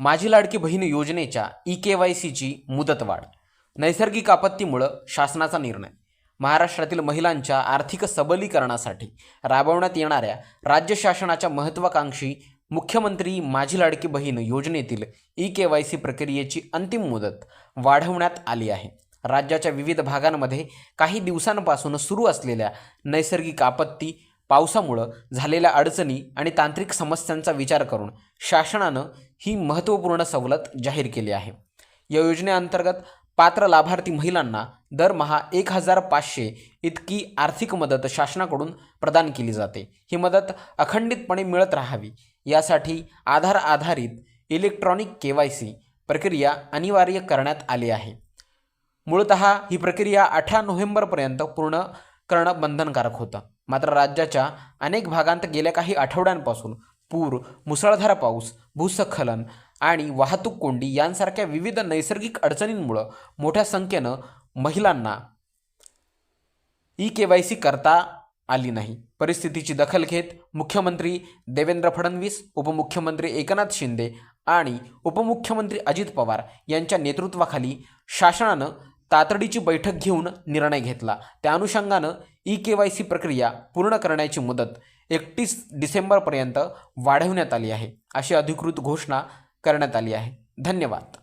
माझी लाडकी बहीण योजनेच्या ई के वाय सीची मुदतवाढ नैसर्गिक आपत्तीमुळं शासनाचा निर्णय. महाराष्ट्रातील महिलांच्या आर्थिक सबलीकरणासाठी राबवण्यात येणाऱ्या राज्य शासनाच्या महत्त्वाकांक्षी मुख्यमंत्री माझी लाडकी बहीण योजनेतील ई के वाय सी प्रक्रियेची अंतिम मुदत वाढवण्यात आली आहे. राज्याच्या विविध भागांमध्ये काही दिवसांपासून सुरू असलेल्या नैसर्गिक आपत्ती पावसामुळं झालेल्या अडचणी आणि तांत्रिक समस्यांचा विचार करून शासनानं ही महत्त्वपूर्ण सवलत जाहीर केली आहे. या योजनेअंतर्गत पात्र लाभार्थी महिलांना दरमहा एक हजार पाचशे इतकी आर्थिक मदत शासनाकडून प्रदान केली जाते. ही मदत अखंडितपणे मिळत राहावी. यासाठी आधार आधारित इलेक्ट्रॉनिक के वाय सी प्रक्रिया अनिवार्य करण्यात आली आहे. मूळत ही प्रक्रिया अठरा नोव्हेंबरपर्यंत पूर्ण करणं बंधनकारक होतं. मात्र राज्याच्या अनेक भागांत गेल्या काही आठवड्यांपासून पूर मुसळधार पाऊस भूस्खलन आणि वाहतूक कोंडी यांसारख्या विविध नैसर्गिक अडचणींमुळं मोठ्या संख्येनं महिलांना ई के वाय सी करता आली नाही. परिस्थितीची दखल घेत मुख्यमंत्री देवेंद्र फडणवीस उपमुख्यमंत्री एकनाथ शिंदे आणि उपमुख्यमंत्री अजित पवार यांच्या नेतृत्वाखाली शासनानं तातडीची बैठक घेऊन निर्णय घेतला. त्या अनुषंगानं ई के वाय सी प्रक्रिया पूर्ण करण्याची मुदत एकतीस डिसेंबरपर्यंत वाढवण्यात आली आहे. अशी अधिकृत घोषणा करण्यात आली आहे. धन्यवाद.